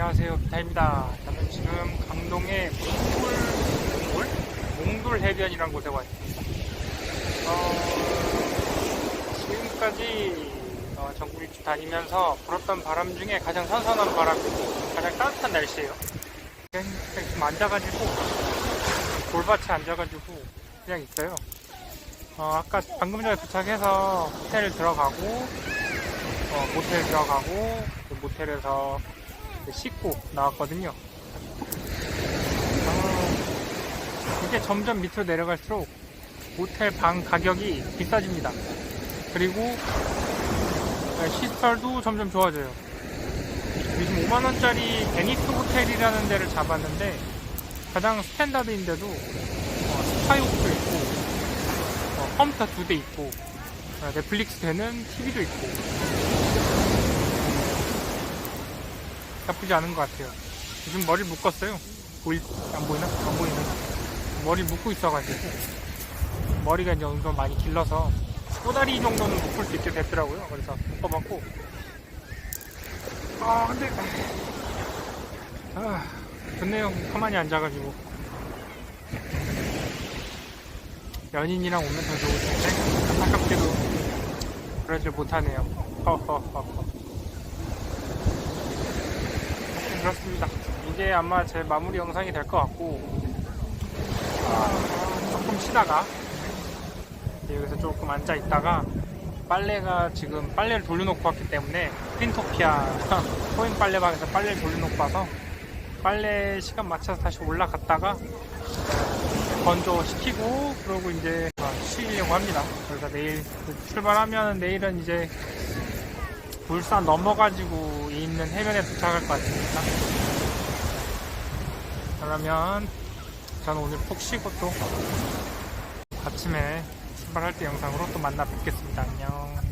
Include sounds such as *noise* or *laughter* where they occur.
안녕하세요. 비타입니다. 저는 지금 강동의 몽돌 몽돌? 해변이라는 곳에 와 있습니다. 어, 지금까지 어, 전국 일주 다니면서 불었던 바람 중에 가장 선선한 바람이고 가장 따뜻한 날씨예요. 그냥, 좀 앉아가지고 골밭에 앉아가지고 그냥 있어요. 어, 아까 방금 전에 도착해서 호텔 들어가고 어, 모텔 들어가고 그 모텔에서 씻고 나왔거든요. 어, 이게 점점 밑으로 내려갈수록 모텔 방 가격이 비싸집니다. 그리고 네, 시설도 점점 좋아져요. 요즘 5만원짜리 베니스 호텔이라는 데를 잡았는데 가장 스탠다드인데도 어, 스파이호도 있고 어, 컴퓨터 두 대 있고 어, 넷플릭스 되는 TV도 있고 나쁘지 않은 것 같아요. 요즘 머리 묶었어요. 보이, 안 보이나? 안 보이나? 머리 묶고 있어가지고. 머리가 이제 정도 많이 길러서 꼬다리 정도는 묶을 수 있게 됐더라고요. 그래서 묶어봤고. 아, 근데. 아, 좋네요. 가만히 앉아가지고. 연인이랑 오면 더 좋을 텐데. 안타깝게도 그러질 못하네요. 허허허허. 그렇습니다. 이게 아마 제 마무리 영상이 될 것 같고 아, 조금 쉬다가 여기서 조금 앉아 있다가 빨래가 지금 빨래를 돌려놓고 왔기 때문에 프린토피아 *laughs* 코인 빨래방에서 빨래를 돌려놓고 와서 빨래 시간 맞춰서 다시 올라갔다가 건조시키고 그러고 이제 쉬려고 합니다. 그래서 내일 출발하면 내일은 이제 울산 넘어가지고 있는 해변에 도착할 것 같습니다. 그러면 저는 오늘 푹 쉬고 또 아침에 출발할 때 영상으로 또 만나 뵙겠습니다. 안녕.